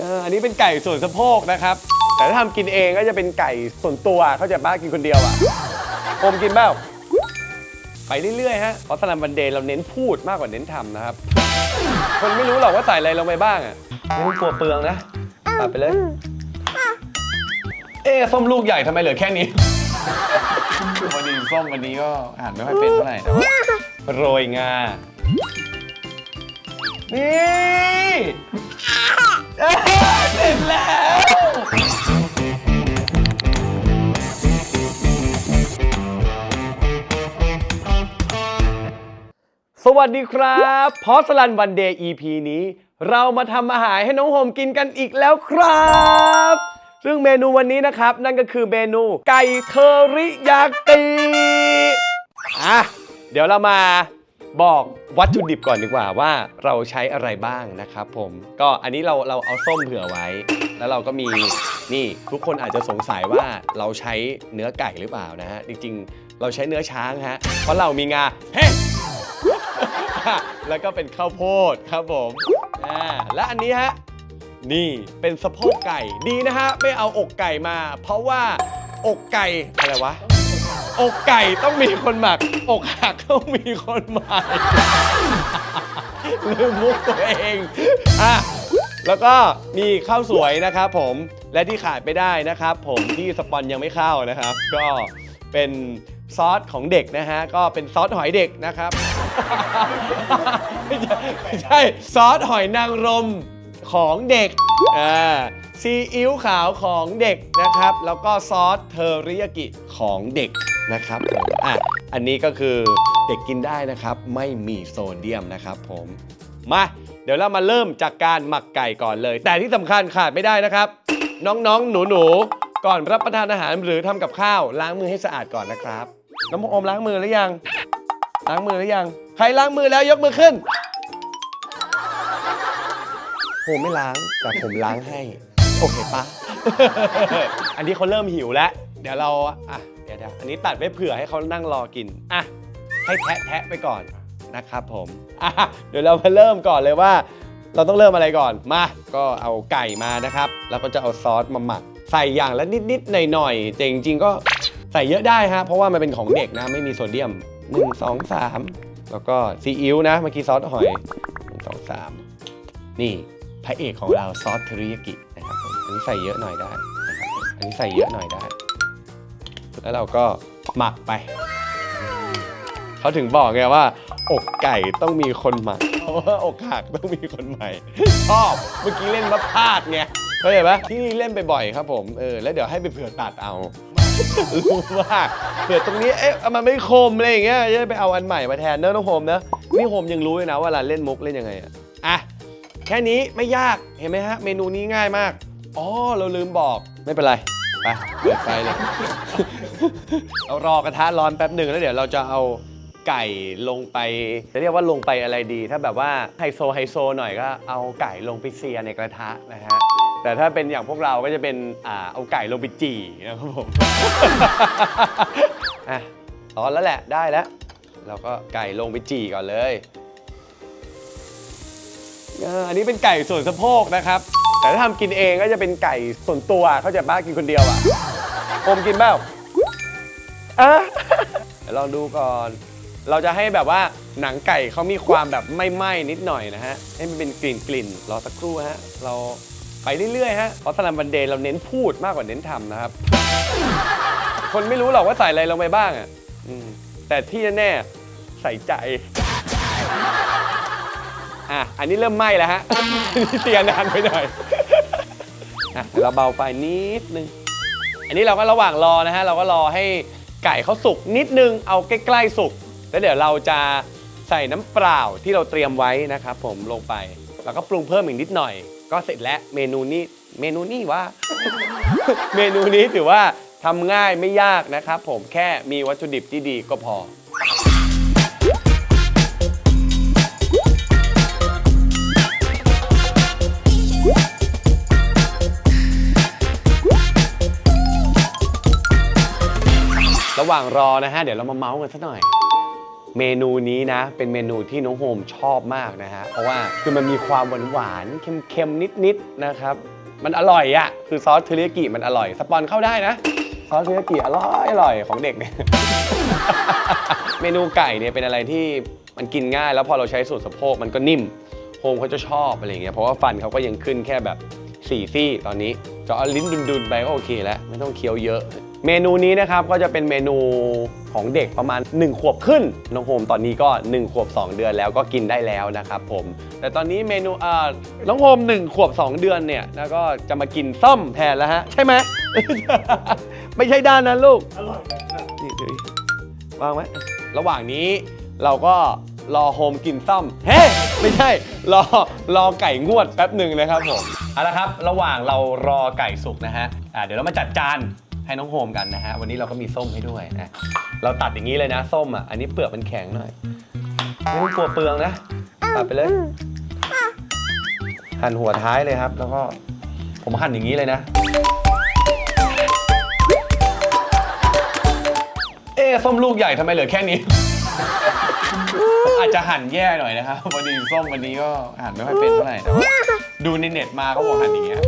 เอออันนี้เป็นไก่ส่วนสะโพกนะครับ แต่ถ้าทำกินเองก็จะเป็นไก่ส่วนตัวเขาใจะบ้ากินคนเดียวอะผมกินเปล่าไปเรื่อยๆฮะเพราะสลัมวันเดย์เราเน้นพูดมากกว่าเน้นทำนะครับ คนไม่รู้หรอกว่าใส่อะไรลงไปบ้างอะไม่ต้องกลัวเปลืองนะตัดไปเลย เอ๊ะส้มลูกใหญ่ทำไมเหลือแค่นี้พอดีส้มวันนี้ก็อ่านไม่ค่อยเป็นเท่าไหร่แต่ว่าโรยงา นี่ เอ้ยเสร็จแล้วสวัสดีครับพอสลันวันเดย์ EP นี้ เรามาทำอาหารให้น้องโฮมกินกันอีกแล้วครับ ซึ่งเมนูวันนี้นะครับ นั่นก็คือเมนูไก่เทอริยากิอะเดี๋ยวเรามา บอกวัตถุดิบก่อนดีกว่าว่าเราใช้อะไรบ้างนะครับผมก็อันนี้เราเราเอาส้มเผื่อไว้ แล้วเราก็มีนี่ทุกคนอาจจะสงสัยว่าเราใช้เนื้อไก่หรือเปล่านะฮะจริงๆ เราใช้เนื้อช้างฮะเพราะเรามีงาเฮ้แล้วก็เป็นข้าวโพดครับผมอ่าและอันนี้ฮะนี่เป็นสะโพกไก่ดีนะฮะไม่เอาอกไก่มา เพราะว่าอกไก่อะไรวะ อกไก่ต้องมีคนหมัก อกหักต้องมีคนหมักลืมมุกตัวเองอะแล้วก็มีข้าวสวยนะครับผมและที่ขาดไม่ได้นะครับ ผมที่สปอนยังไม่เข้านะครับ ก็เป็นซอสของเด็กนะฮะก็เป็นซอสหอยเด็กนะครับไม่ใช่ไม่ใช่ซอสหอยนางรมของเด็กอ่าซีอิ๊วขาวของเด็กนะครับ แล้วก็ซอสเทอริยากิของเด็ก นะครับผมอะอันนี้ก็คือเด็กกินได้นะครับ ไม่มีโซเดียมนะครับผมมาเดี๋ยวเรามาเริ่มจากการหมักไก่ก่อนเลย แต่ที่สำคัญขาดไม่ได้นะครับ น้องๆ หนูๆ ก่อนรับประทานอาหารหรือทำกับข้าว ล้างมือให้สะอาดก่อนนะครับ น้องอมล้างมือหรือยัง ล้างมือหรือยัง ใครล้างมือแล้วยกมือขึ้นผมไม่ล้างแต่ผมล้างให้ โอเคปะอันนี้เขาเริ่มหิวแล้ว เดี๋ยวเราอะ เดี๋ยวเดี๋ยวอันนี้ตัดไว้เผื่อให้เขานั่งรอกินอะให้แทะแทะไปก่อนนะครับผมอะเดี๋ยวเรามาเริ่มก่อนเลยว่า เราต้องเริ่มอะไรก่อนมาก็เอาไก่มานะครับ แล้วก็จะเอาซอสมาหมัก ใส่อย่างละนิดๆหน่อยๆแต่จริงๆก็ใส่เยอะได้ฮะเพราะว่ามันเป็นของเด็กนะไม่มีโซเดียม 1 2 3 แล้วก็ซีอิ๊วนะเมื่อกี้ซอสหอย 1 2 3 นี่พระเอกของเราซอสเทริยากินะครับผมอันนี้ใส่เยอะหน่อยได้นะครับอันนี้ใส่เยอะหน่อยได้ แล้วเราก็หมักไป เขาถึงบอกไงว่า อกไก่ต้องมีคนหมักเพราะว่าอกหักต้องมีคนใหม่ชอบเมื่อกี้เล่นมาพลาดไงเข้าใจปะที่นี่เล่นไปบ่อยครับผมเออแล้วเดี๋ยวให้ไปเผื่อตัดเอารู้ว่าเผื่อตรงนี้เอ๊ะมันไม่คมอะไรอย่างเงี้ยจะได้ไปเอาอันใหม่มาแทนเนอะน้องโฮมนะนี่โฮมยังรู้เลยนะว่าเวลาเล่นมุกเล่นยังไงอะอะแค่นี้ไม่ยากเห็นไหมฮะ เมนูนี้ง่ายมากอ๋อเราลืมบอกไม่เป็นไร ไปเปิดไฟเลย เรารอกระทะร้อนแป๊บหนึ่งแล้วเดี๋ยวเราจะเอาไก่ลงไป จะเรียกว่าลงไปอะไรดี ถ้าแบบว่าไฮโซไฮโซหน่อยก็เอาไก่ลงไปเซียในกระทะนะฮะ แต่ถ้าเป็นอย่างพวกเราก็จะเป็นอ่าเอาไก่ลงไปจี่นะครับผม อะร้อนแล้วแหละได้แล้ว เราก็ไก่ลงไปจี่ก่อนเลยเอออันนี้เป็นไก่ส่วนสะโพกนะครับ แต่ถ้าทำกินเองก็จะเป็นไก่ส่วนตัวเขาใจะบ้ากินคนเดียวอะผมกินเปล่าอะเดี๋ยวลองดูก่อน เราจะให้แบบว่าหนังไก่เขามีความแบบไหม้ๆนิดหน่อยนะฮะ ให้มันเป็นกลิ่นกลิ่นๆรอสักครู่ฮะ เราไปเรื่อยๆฮะ เพราะสลัมบันเดย์เราเน้นพูดมากกว่าเน้นทำนะครับ คนไม่รู้หรอกว่าใส่อะไรลงไปบ้างอะอืมแต่ที่แน่ๆใส่ใจ อะอันนี้เริ่มไหม้แล้วฮะอันนี้เตียนานไปหน่อยอะเดี๋ยวเราเบาไฟนิดนึง อันนี้เราก็ระหว่างรอนะฮะเราก็รอให้ไก่เขาสุกนิดนึงเอาใกล้ๆสุกแล้วเดี๋ยวเราจะใส่น้ำเปล่าที่เราเตรียมไว้นะครับผมลงไป แล้วก็ปรุงเพิ่มอีกนิดหน่อย ก็เสร็จแล้วเมนูนี้เมนูนี้ว่า เมนูนี้ถือว่าทำง่ายไม่ยากนะครับผมแค่มีวัตถุดิบที่ดีก็พอ หว่างรอนะฮะ เดี๋ยวเรามาเมาส์กันสักหน่อย เมนูนี้นะ เป็นเมนูที่น้องโฮมชอบมากนะฮะ เพราะว่าคือมันมีความหวานหวานเค็มๆ นิดๆ นะครับ มันอร่อยอะคือซอสเทริยากิมันอร่อย สปอนเข้าได้นะ ซอสเทริยากิอร่อยอร่อยของเด็กเนี่ย เมนูไก่เนี่ยเป็นอะไรที่มันกินง่ายแล้วพอเราใช้สูตรสะโพกมันก็นิ่ม โฮมเขาจะชอบอะไรอย่างเงี้ยเพราะว่าฟันเขาก็ยังขึ้นแค่แบบ4ซี่ตอนนี้จะเอาลิ้นดุนๆไปก็โอเคแล้ว ไม่ต้องเคี้ยวเยอะ เมนูนี้นะครับก็จะเป็นเมนูของเด็กประมาณ 1 ขวบขึ้น น้องโฮมตอนนี้ก็ 1 ขวบ 2 เดือนแล้วก็กินได้แล้วนะครับผม แต่ตอนนี้เมนูอ่าน้องโฮม1 ขวบ 2 เดือนเนี่ยแล้วก็จะมากินส้มแทนแล้วฮะ ใช่ไหม ไม่ใช่ด้านนั้นลูก อร่อยนี่ดูดิวางไว้ระหว่างนี้เราก็รอโฮมกินซ่อมเฮ้ไม่ใช่ รอรอไก่งวดแป๊บหนึ่งนะครับผม เอาละครับ ระหว่างเรารอไก่สุกนะฮะอ่าเดี๋ยวเรามาจัดจาน ให้น้องโฮมกันนะฮะ วันนี้เราก็มีส้มให้ด้วยนะ เราตัดอย่างนี้เลยนะส้มอะ อันนี้เปลือกมันแข็งหน่อย ไม่ต้องกลัวเปลืองนะ ตัดไปเลย หั่นหัวท้ายเลยครับ แล้วก็ผมหั่นอย่างนี้เลยนะ เอ๊ส้มลูกใหญ่ทำไมเหลือแค่นี้อาจจะหั่นแย่หน่อยนะครับพอดีส้มวันนี้ก็หั่นไม่ค่อยเป็นเท่าไหร่แต่ว่าดูในเน็ตมาเขาบอกหั่นอย่างเงี้ย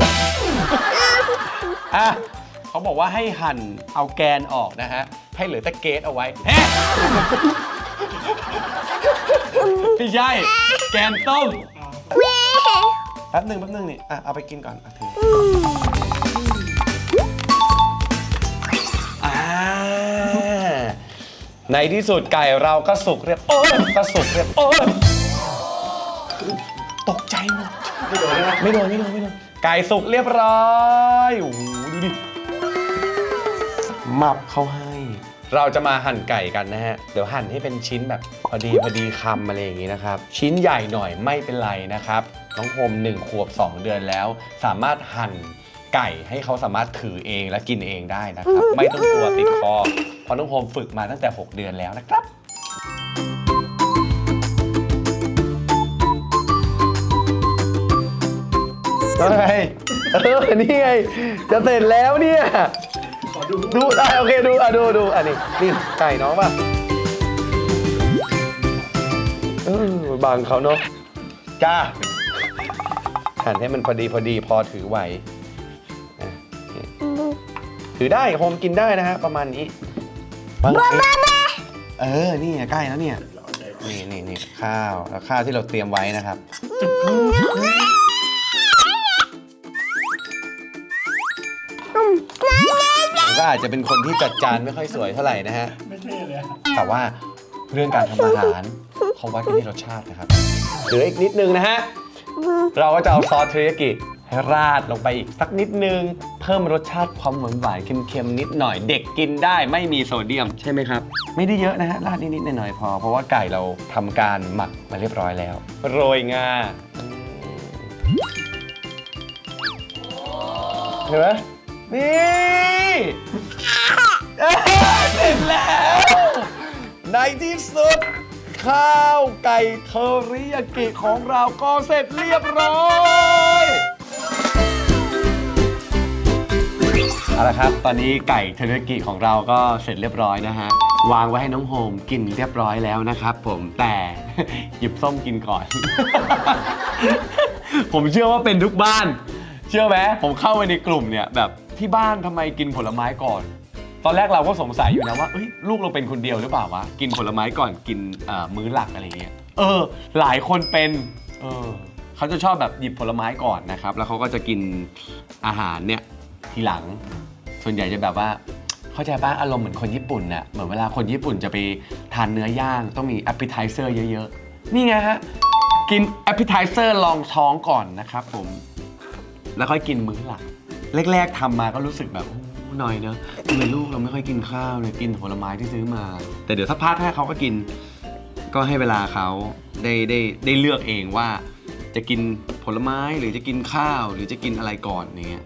อะ เขาบอกว่าให้หั่นเอาแกนออกนะฮะ ให้เหลือแต่เกสเอาไว้แฮะไม่ใช่ แกนต้มแป๊บหนึ่งแป๊บหนึ่งนี่อะเอาไปกินก่อนอะถืออ่าในที่สุดไก่เราก็สุกเรียบโอ้ยก็สุกเรียบโอ้ยตกใจหมดไม่โดนไม่โดนไม่โดนไม่โดนไก่สุกเรียบร้อยโอ้โหดูดิ มับเขาให้ เราจะมาหั่นไก่กันนะฮะ เดี๋ยวหั่นให้เป็นชิ้นแบบพอดีพอดีคำอะไรอย่างนี้นะครับ ชิ้นใหญ่หน่อยไม่เป็นไรนะครับ น้องโฮม1ขวบ 2 เดือนแล้ว สามารถหั่นไก่ให้เขาสามารถถือเองและกินเองได้นะครับ ไม่ต้องกลัวติดคอเพราะน้องโฮมฝึกมาตั้งแต่ 6 เดือนแล้วนะครับอะไรเออนี่ไง จะเสร็จแล้วเนี่ย ดูได้โอเคดูอะดูดูอันนี้นี่ไก่น้องป่ะเออบางเขาเนาะจ้าหั่นให้มันพอดีพอดีพอถือไหวอะนี่ถือได้โฮมกินได้นะฮะประมาณนี้บางทีเออนี่ไงใกล้แล้วเนี่ยนี่นี่นี่ข้าวแล้วข้าวที่เราเตรียมไว้นะครับ ก็อาจจะเป็นคนที่จัดจานไม่ค่อยสวยเท่าไหร่นะฮะ ไม่ใช่เลยแต่ว่าเรื่องการทำอาหารเขาวัดกันที่รสชาตินะครับ เหลืออีกนิดนึงนะฮะ เราก็จะเอาซอสเทริยากิให้ราดลงไปอีกสักนิดนึง เพิ่มรสชาติความหวานหวานๆเค็มๆนิดหน่อย เด็กกินได้ไม่มีโซเดียมใช่ไหมครับ ไม่ได้เยอะนะฮะราดนิดๆหน่อยๆพอ เพราะว่าไก่เราทำการหมักมาเรียบร้อยแล้ว โรยงาเห็นไหม นี่เอ้ยเสร็จแล้ว ในที่สุด ข้าวไก่เทอริยากิของเราก็เสร็จเรียบร้อยเอาละครับ ตอนนี้ไก่เทอริยากิของเราก็เสร็จเรียบร้อยนะฮะ วางไว้ให้น้องโฮมกินเรียบร้อยแล้วนะครับผมแต่ หยิบส้มกินก่อน ผมเชื่อว่าเป็นทุกบ้าน เชื่อไหมผมเข้าไปในกลุ่มเนี่ยแบบ ที่บ้านทำไมกินผลไม้ก่อน ตอนแรกเราก็สงสัยอยู่นะว่าเอ้ยลูกเราเป็นคนเดียวหรือเปล่าวะกินผลไม้ก่อนกินเอ่อมื้อหลักอะไรเงี้ยเออ หลายคนเป็นเออเขาจะชอบแบบหยิบผลไม้ก่อนนะครับ แล้วเขาก็จะกินอาหารเนี่ยทีหลัง ส่วนใหญ่จะแบบว่า เข้าใจป่ะอารมณ์เหมือนคนญี่ปุ่นน่ะเหมือนเวลาคนญี่ปุ่นจะไปทานเนื้อย่างต้องมี appetizer เยอะๆ นี่ไงฮะ กิน appetizer ลองท้องก่อนนะครับผม แล้วค่อยกินมื้อหลัก แรก ๆทำมาก็รู้สึกแบบโอ้หน่อยเนอะทำไมลูกเราไม่ค่อยกินข้าวเลยกินผลไม้ที่ซื้อมา แต่เดี๋ยวสักพักถ้าเขาก็กิน ก็ให้เวลาเขาได้ได้ได้เลือกเองว่า จะกินผลไม้หรือจะกินข้าว หรือจะกินอะไรก่อนอย่างเงี้ย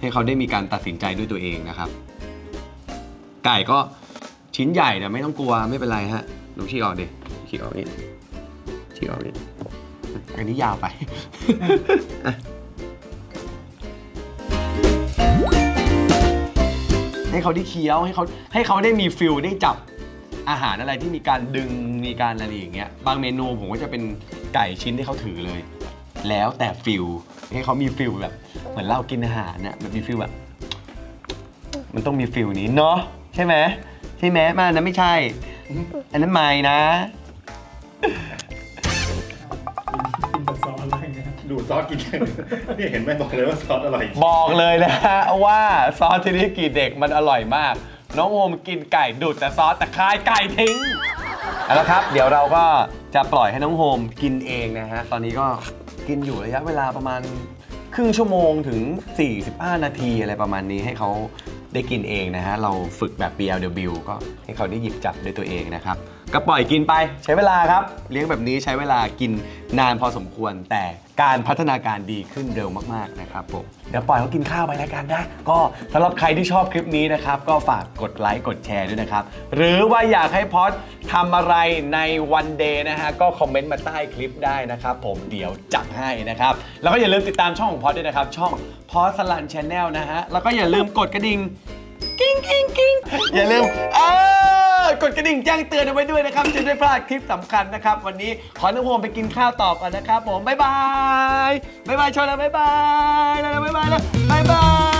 ให้เขาได้มีการตัดสินใจด้วยตัวเองนะครับ ไก่ก็ชิ้นใหญ่แต่ไม่ต้องกลัวไม่เป็นไรฮะหนูฉีกออกดิฉีกออกนี่ฉีกออกนี่อันนี้ยาวไป ให้เขาได้เคี้ยวให้เขาให้เขาได้มีฟิลได้จับอาหารอะไรที่มีการดึงมีการอะไรอย่างเงี้ยบางเมนูผมก็จะเป็นไก่ชิ้นที่เขาถือเลย แล้วแต่ฟิลให้เขามีฟิลแบบเหมือนเรากินอาหารเนี่ยมันมีฟิลแบบ มันต้องมีฟิลนี้เนาะใช่ไหมใช่ไหมมันอันนั้นไม่ใช่ อันนั้นไม่นะ ดูดซอสกินนี่เห็นไหมบอกเลยว่าซอสอร่อยบอกเลยนะฮะว่าซอสที่นี่กี่เด็กมันอร่อยมาก น้องโอมกินไก่ดูดแต่ซอสแต่คายไก่ทิ้งเอาละครับ เดี๋ยวเราก็จะปล่อยให้น้องโฮมกินเองนะฮะ ตอนนี้ก็กินอยู่ระยะเวลาประมาณครึ่งชั่วโมงถึง 45 นาทีอะไรประมาณนี้ให้เขาได้กินเองนะฮะ เราฝึกแบบ BLW ก็ให้เขาได้หยิบจับด้วยตัวเองนะครับ ก็ปล่อยกินไปใช้เวลาครับ เลี้ยงแบบนี้ใช้เวลากินนานพอสมควร แต่การพัฒนาการดีขึ้นเร็วมากๆนะครับผมเดี๋ยวปล่อยเขากินข้าวไปแล้วกันนะ ก็สำหรับใครที่ชอบคลิปนี้นะครับ ก็ฝากกดไลค์กดแชร์ด้วยนะครับ หรือว่าอยากให้พอดทำอะไรในวันเดย์นะฮะ ก็คอมเมนต์มาใต้คลิปได้นะครับ ผมเดี๋ยวจัดให้นะครับ แล้วก็อย่าลืมติดตามช่องของพอดด้วยนะครับ ช่องพอสลันชาแนลนะฮะ แล้วก็อย่าลืมกดกระดิ่งกิ้งกิ้งกิ้งอย่าลืมเออ กดกระดิ่งแจ้งเตือนเอาไว้ด้วยนะครับจะได้พลาดคลิปสำคัญนะครับ วันนี้ขอน้องโฮมไปกินข้าวต่อก่อนนะครับ ผมบ๊ายบายบ๊ายบายชอนแล้วบ๊ายบายแล้วบ๊ายบายแล้วบ๊ายบาย